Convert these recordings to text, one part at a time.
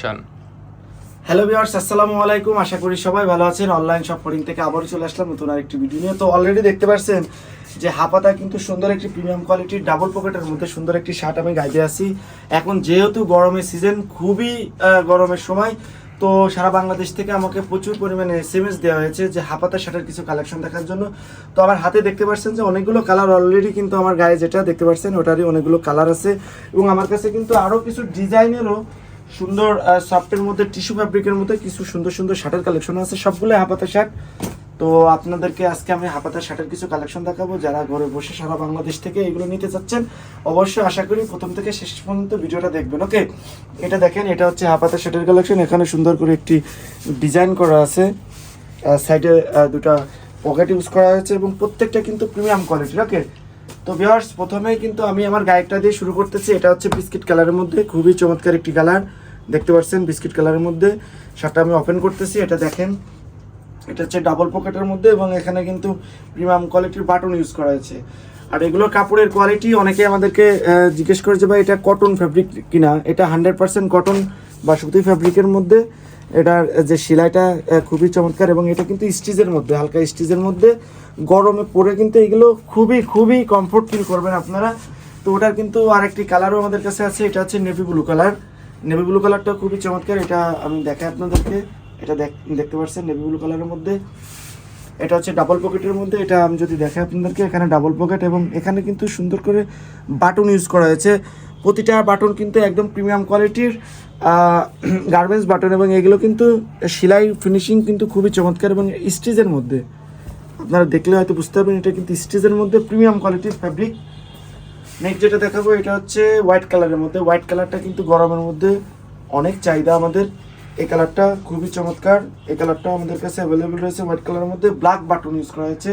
শান hello viewers আসসালামু আলাইকুম। আশা করি সবাই ভালো আছেন। অনলাইন শপিং থেকে আবারও চলে আসলাম নতুন আরেকটি ভিডিও নিয়ে। তো অলরেডি দেখতে পাচ্ছেন যে হাপাতা কিন্তু সুন্দর একটি প্রিমিয়াম কোয়ালিটির ডাবল পকেটের মধ্যে সুন্দর একটি শার্ট আমি গাইতে আসি এখন যেহেতু গরমের সিজন খুবই গরমের সময়, তো সারা বাংলাদেশ থেকে আমাকে প্রচুর পরিমাণে এস এম এস দেওয়া হয়েছে যে হাপাতা শার্টের কিছু কালেকশন দেখার জন্য। তো আমার হাতে দেখতে পাচ্ছেন যে অনেকগুলো কালার অলরেডি কিন্তু আমার গায়ে যেটা দেখতে পাচ্ছেন ওটারই অনেকগুলো কালার আছে। এবং আমার কাছে কিন্তু আরও কিছু ডিজাইনেরও সুন্দর সফটের মধ্যে টিস্যু ফ্যাব্রিকের মধ্যে কিছু সুন্দর সুন্দর শার্টের কালেকশন আছে, সবগুলো হাপাতা শার্ট। তো আপনাদেরকে আজকে আমি হাপাতা শার্টের কিছু কালেকশন দেখাবো, যারা ঘরে বসে সারা বাংলাদেশ থেকে এগুলো নিতে চাচ্ছেন। অবশ্যই আশা করি প্রথম থেকে শেষ পর্যন্ত ভিডিওটা দেখবেন ওকে এটা দেখেন, এটা হচ্ছে হাপাতা শার্টের কালেকশন এখানে সুন্দর করে একটি ডিজাইন করা আছে। সাইডে দুটো পকেট ইউজ করা হয়েছে এবং প্রত্যেকটা কিন্তু প্রিমিয়াম কোয়ালিটির ওকে তো ভিউয়ার্স প্রথমেই কিন্তু আমি আমার গায়েকটা দিয়ে শুরু করতেছি। এটা হচ্ছে বিস্কিট কালারের মধ্যে, খুবই চমৎকার একটি কালার দেখতে পাচ্ছেন, বিস্কিট কালারের মধ্যে। শার্টটা আমি ওপেন করতেছি, এটা দেখেন। এটা হচ্ছে ডাবল পকেটের মধ্যে এবং এখানে কিন্তু প্রিমিয়াম কোয়ালিটির বাটন ইউজ করা হয়েছে। আর এগুলোর কাপড়ের কোয়ালিটি অনেকে আমাদেরকে জিজ্ঞেস করেছে, ভাই, এটা কটন ফ্যাব্রিক কিনা? এটা হান্ড্রেড পার্সেন্ট কটন বা সুতি ফ্যাব্রিকের মধ্যে। এটার যে সেলাইটা খুবই চমৎকার এবং এটা কিন্তু স্টিচের মধ্যে, হালকা স্টিচের মধ্যে। গরমে পরে কিন্তু এগুলো খুবই খুবই কমফোর্ট ফিল করবেন আপনারা। তো ওটার কিন্তু আরেকটি কালারও আমাদের কাছে আছে, এটা হচ্ছে navy blue colour navy blue কালারটা খুবই চমৎকার, এটা আমি দেখাই আপনাদেরকে। এটা দেখ- দেখতে পাচ্ছেন নেভি ব্লু কালারের মধ্যে। এটা হচ্ছে ডাবল পকেটের মধ্যে, এটা আমি যদি দেখাই আপনাদেরকে, এখানে ডাবল পকেট এবং এখানে কিন্তু সুন্দর করে বাটন ইউজ করা হয়েছে। প্রতিটা বাটন কিন্তু একদম প্রিমিয়াম কোয়ালিটির গার্মেন্টস বাটন এবং এগুলো কিন্তু সেলাই ফিনিশিং কিন্তু খুবই চমৎকার এবং স্টিচের মধ্যে। আপনারা দেখলে হয়তো বুঝতে পারবেন, এটা কিন্তু স্টিচের মধ্যে প্রিমিয়াম কোয়ালিটির ফ্যাব্রিক নেক্সট যেটা দেখাবো, এটা হচ্ছে হোয়াইট কালারের মধ্যে। হোয়াইট কালারটা কিন্তু গরমের মধ্যে অনেক চাহিদা আমাদের। এই কালারটা খুবই চমৎকার। এই কালারটা আমাদের কাছে অ্যাভেলেবেল রয়েছে হোয়াইট কালারের মধ্যে। ব্ল্যাক বাটন ইউজ করা হয়েছে।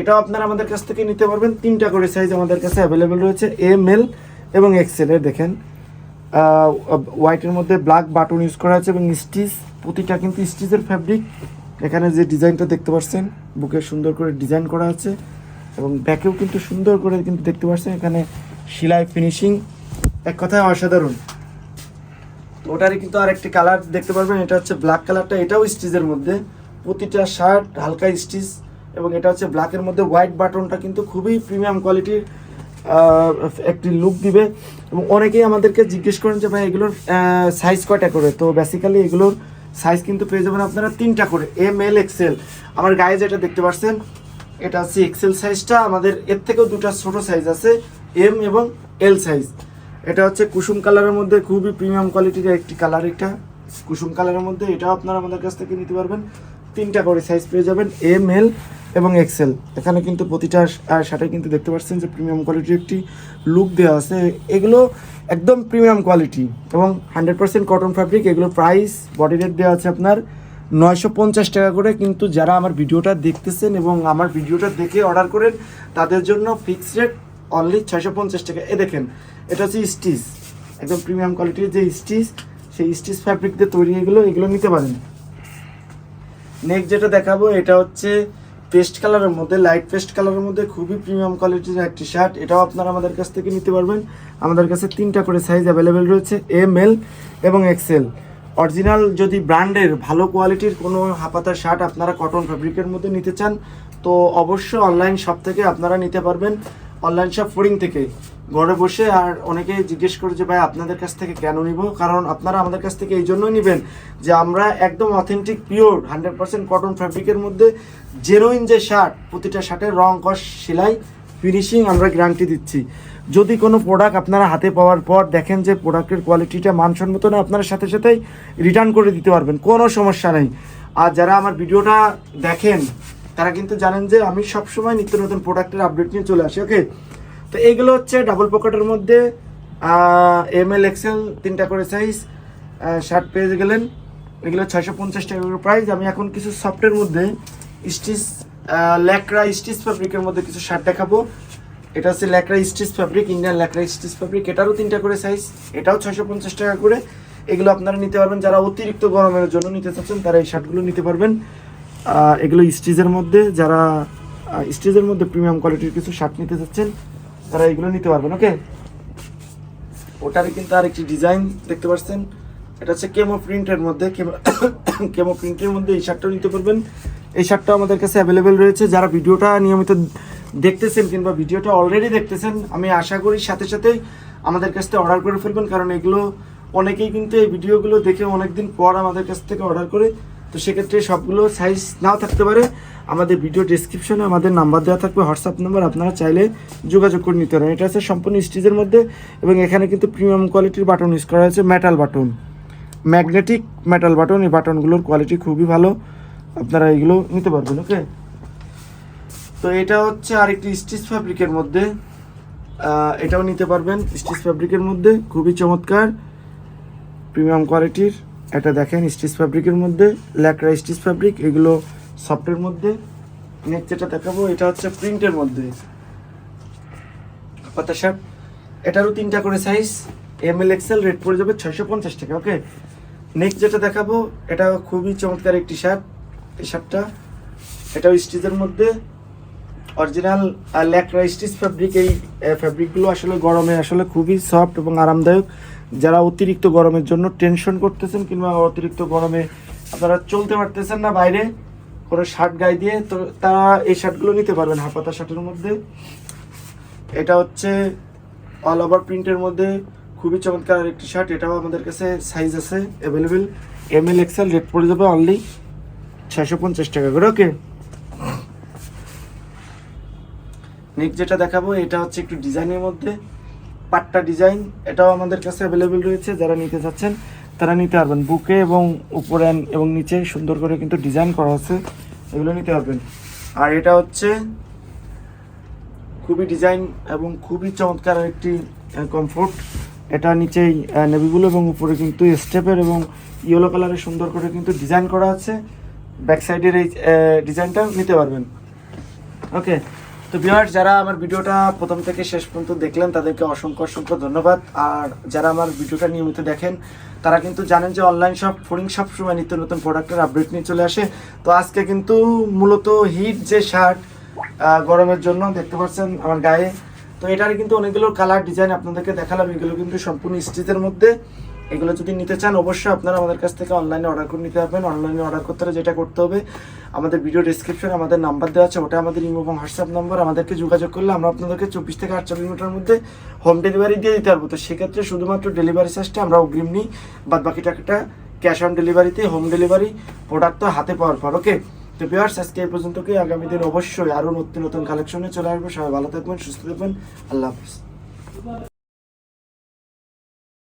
এটাও আপনারা আমাদের কাছ থেকে নিতে পারবেন। তিনটা করে সাইজ আমাদের কাছে অ্যাভেলেবেল রয়েছে। এম এল এবং এক্সেল এর, দেখেন। হোয়াইটের মধ্যে ব্ল্যাক বাটন ইউজ করা হয়েছে এবং স্টিচ প্রতিটা কিন্তু স্টিচের ফ্যাব্রিক এখানে যে ডিজাইনটা দেখতে পাচ্ছেন, বুকে সুন্দর করে ডিজাইন করা আছে। এবং ব্যাকেও কিন্তু সুন্দর করে কিন্তু দেখতে পাচ্ছেন এখানে সেলাই ফিনিশিং এক কথায় অসাধারণ। তো ওটারই কিন্তু আরেকটি কালার দেখতে পারবেন, এটা হচ্ছে ব্ল্যাক কালারটা এটাও স্টিচের মধ্যে। প্রতিটা শার্ট হালকা স্টিচ এবং এটা হচ্ছে ব্ল্যাকের মধ্যে। হোয়াইট বাটনটা কিন্তু খুবই প্রিমিয়াম কোয়ালিটির একটি লুক দিবে। এবং অনেকেই আমাদেরকে জিজ্ঞেস করেন যে, ভাই, এগুলোর সাইজ কয়টা করে? তো বেসিক্যালি এগুলোর সাইজ কিন্তু পেয়ে যাবেন আপনারা তিনটা করে। এম এল এক্সেল আমার গায়ে যেটা দেখতে পাচ্ছেন এটা হচ্ছে এক্সেল সাইজটা আমাদের এর থেকেও দুটো ছোট সাইজ আছে এম এবং এল সাইজ এটা হচ্ছে কুসুম কালারের মধ্যে খুবই প্রিমিয়াম কোয়ালিটির একটি কালার এটা। কুসুম কালারের মধ্যে এটাও আপনারা আমাদের কাছ থেকে নিতে পারবেন। তিনটা করে সাইজ পেয়ে যাবেন এম এল এবং এক্সেল এখানে কিন্তু প্রতিটা শার্টে কিন্তু দেখতে পাচ্ছেন যে প্রিমিয়াম কোয়ালিটির একটি লুক দেওয়া আছে। এগুলো একদম প্রিমিয়াম কোয়ালিটি এবং হান্ড্রেড পার্সেন্ট কটন ফ্যাব্রিক এগুলো প্রাইস বডি রেট দেওয়া আছে আপনার। নয়শো পঞ্চাশ টাকা করে কিন্তু যারা আমার ভিডিওটা দেখতেছেন এবং আমার ভিডিওটা দেখে অর্ডার করেন, তাদের জন্য ফিক্সড রেট অনলি ছয়শো পঞ্চাশ টাকা। এ দেখেন, এটা হচ্ছে স্টিচ। একদম প্রিমিয়াম কোয়ালিটির যে স্টিচ, সেই স্টিচ ফ্যাব্রিক দিয়ে তৈরি এগুলো এগুলো নিতে পারেন। নেক্সট যেটা দেখাবো, এটা হচ্ছে পেস্ট কালারের মধ্যে লাইট পেস্ট কালারের মধ্যে খুবই প্রিমিয়াম কোয়ালিটির একটি শার্ট এটাও আপনারা আমাদের কাছ থেকে নিতে পারবেন। আমাদের কাছে তিনটা করে সাইজ অ্যাভেলেবেল রয়েছে এম এল এবং এক্সেল অরিজিনাল যদি ব্র্যান্ডের ভালো কোয়ালিটির কোনো হাপাতার শার্ট আপনারা কটন ফ্যাব্রিকের মধ্যে নিতে চান, তো অবশ্যই অনলাইন শপ থেকে আপনারা নিতে পারবেন। অনলাইন শপ ফোরিং থেকে। ঘরে বসে আর অনেকে জিজ্ঞেস করে যে, ভাই, আপনাদের কাছ থেকে কেন নিব? কারণ আপনারা আমাদের কাছ থেকে এই জন্যই নেবেন যে, আমরা একদম authentic pure hundred percent cotton ফ্যাব্রিকের মধ্যে জেরোইন যে শার্ট, প্রতিটা শার্টের রং, কস, সেলাই ফিনিশিং আমরা গ্যারান্টি দিচ্ছি। যদি কোনো প্রোডাক্ট আপনারা হাতে পাওয়ার পর দেখেন যে প্রোডাক্টের কোয়ালিটিটা মানসম্মত না, আপনারা সাথে সাথেই রিটার্ন করে দিতে পারবেন, কোনো সমস্যা নেই। আর যারা আমার ভিডিওটা দেখেন, তারা কিন্তু জানেন যে আমি সবসময় নিত্য নতুন প্রোডাক্টের আপডেট নিয়ে চলে আসি ওকে তো এইগুলো হচ্ছে ডাবল পকেটের মধ্যে এম এল এক্সেল তিনটা করে সাইজ শার্ট পেয়ে গেলেন। এগুলো ছয়শো পঞ্চাশ টাকা করে প্রাইস আমি এখন কিছু সফটের মধ্যে স্টিচ ল্যাকড়া স্টিচ ফ্যাব্রিকের মধ্যে কিছু শার্ট দেখাবো। এটা হচ্ছে ল্যাকড়া স্টিচ ফ্যাব্রিক ইন্ডিয়ান ল্যাকড়া স্টিচ ফ্যাব্রিক এটারও তিনটা করে সাইজ এটাও ছয়শো পঞ্চাশ টাকা করে। এগুলো আপনারা নিতে পারবেন, যারা অতিরিক্ত গরমের জন্য নিতে চাচ্ছেন, তারা এই শার্টগুলো নিতে পারবেন। আর এগুলো স্টিচের মধ্যে, যারা স্টিচের মধ্যে প্রিমিয়াম কোয়ালিটির কিছু শার্ট নিতে চাচ্ছেন, তারা এগুলো নিতে পারবেন ওকে ওটারই কিন্তু আরেকটি ডিজাইন দেখতে পাচ্ছেন? এটা হচ্ছে কেমো প্রিন্টের মধ্যে কেমো প্রিন্টের মধ্যে এই শার্টটাও নিতে পারবেন। এই শার্টটা আমাদের কাছে অ্যাভেলেবেল রয়েছে, যারা ভিডিওটা নিয়মিত দেখতেছেন কিংবা ভিডিওটা অলরেডি দেখতেছেন, আমি আশা করি সাথে সাথেই আমাদের কাছ থেকে অর্ডার করে ফেলবেন, কারণ এগুলো অনেকেই কিন্তু এই ভিডিওগুলো দেখে অনেকদিন পর আমাদের কাছ থেকে অর্ডার করে। তো সেক্ষেত্রে সবগুলো সাইজ নাও থাকতে পারে। আমাদের ভিডিও ডিসক্রিপশনে আমাদের নাম্বার দেওয়া থাকবে হোয়াটসঅ্যাপ নাম্বার আপনারা চাইলে যোগাযোগ করে নিতে পারেন। এটা হচ্ছে সম্পূর্ণ স্টিচের মধ্যে এবং এখানে কিন্তু প্রিমিয়াম কোয়ালিটির বাটন ইউজ করা হয়েছে metal button magnetic metal button এই বাটনগুলোর কোয়ালিটি খুবই ভালো। আপনারা এগুলো নিতে পারবেন ওকে তো এটা হচ্ছে আরেকটি স্টিচ ফ্যাব্রিকের মধ্যে। এটাও নিতে পারবেন স্টিচ ফ্যাব্রিকের মধ্যে, খুবই চমৎকার, প্রিমিয়াম কোয়ালিটির। এটা দেখেন স্টিচ ফ্যাব্রিকের মধ্যে, ল্যাকড়া স্টিচ ফ্যাব্রিক, এগুলো সফটের মধ্যে। নেক্সট যেটা দেখাবো, এটা হচ্ছে প্রিন্টের মধ্যে। পাতা শার্ট, এটারও তিনটা করে size M L XL rate পড়ে যাবে ছয়শো পঞ্চাশ টাকা ওকে নেক্সট যেটা দেখাবো, এটা খুবই চমৎকার একটি শার্ট, এই শার্টটা। এটাও স্টিচের মধ্যে। অরিজিনাল ল্যাকরা স্টিচ ফ্যাব্রিক এই ফ্যাব্রিকগুলো আসলে গরমে আসলে খুবই সফট এবং আরামদায়ক। যারা অতিরিক্ত গরমের জন্য টেনশন করতেছেন কিংবা অতিরিক্ত গরমে আপনারা চলতে পারতেছেন না বাইরে, কোনো শার্ট গায়ে দিয়ে, তো তারা এই শার্টগুলো নিতে পারবেন হাফাতা শার্টের মধ্যে। এটা হচ্ছে অল ওভার প্রিন্টের মধ্যে, খুবই চমৎকার একটি শার্ট এটাও আমাদের কাছে সাইজ আছে available M L XL rate পড়ে যাবে অনলি ছয়শো পঞ্চাশ টাকা করে ওকে নেক্সট যেটা দেখাবো, এটা হচ্ছে একটু ডিজাইনের মধ্যে। পাট্টা ডিজাইন, এটাও আমাদের কাছে অ্যাভেলেবেল রয়েছে, যারা নিতে চাচ্ছেন, তারা নিতে পারবেন। বুকে এবং উপরে এবং নিচে সুন্দর করে কিন্তু ডিজাইন করা আছে, এগুলো নিতে পারবেন। আর এটা হচ্ছে খুবই ডিজাইন এবং খুবই চমৎকার একটি কমফোর্ট এটা নিচেই নেভিগুলো এবং উপরে কিন্তু স্টেপের এবং ইয়েলো কালারের সুন্দর করে কিন্তু ডিজাইন করা আছে। ব্যাক সাইডের এই ডিজাইনটা নিতে পারবেন। ওকে তো ভিউয়ার্স যারা আমার ভিডিওটা প্রথম থেকে শেষ পর্যন্ত দেখলেন, তাদেরকে অসংখ্য অসংখ্য ধন্যবাদ। আর যারা আমার ভিডিওটা নিয়মিত দেখেন, তারা কিন্তু জানেন যে অনলাইন শপ ফোরিং সব সময় নিত্য নতুন প্রোডাক্টের আপডেট নিয়ে চলে আসে। তো আজকে কিন্তু মূলত হিট যে শার্ট গরমের জন্য, দেখতে পাচ্ছেন আমার গায়ে। তো এটার কিন্তু অনেকগুলো কালার ডিজাইন আপনাদেরকে দেখালাম, এগুলো কিন্তু সম্পূর্ণ স্টিচের মধ্যে। এগুলো যদি নিতে চান, অবশ্যই আপনারা আমাদের কাছ থেকে অনলাইনে অর্ডার করে নিতে পারবেন। অনলাইনে অর্ডার করতে হলে যেটা করতে হবে, আমাদের ভিডিও ডিসক্রিপশনে আমাদের নাম্বার দেওয়া আছে, ওটা আমাদের ইমো এবং হোয়াটসঅ্যাপ নাম্বার আমাদেরকে যোগাযোগ করলে আমরা আপনাদেরকে চব্বিশ থেকে আটচল্লিশ মিনিটের মধ্যে হোম ডেলিভারি দিয়ে দিতে পারব। তো সেক্ষেত্রে শুধুমাত্র ডেলিভারি চার্জটা আমরা অগ্রিম নিই বাদ বাকি টাকাটা ক্যাশ অন ডেলিভারিতে হোম ডেলিভারি প্রোডাক্ট তো হাতে পাওয়ার পর ওকে তো বিয়ার্স আজকে এই পর্যন্ত কি আগামী দিন অবশ্যই আরও নতুন নতুন কালেকশনে চলে আসবে। সবাই ভালো থাকবেন, সুস্থ থাকবেন। আল্লাহ হাফিজ।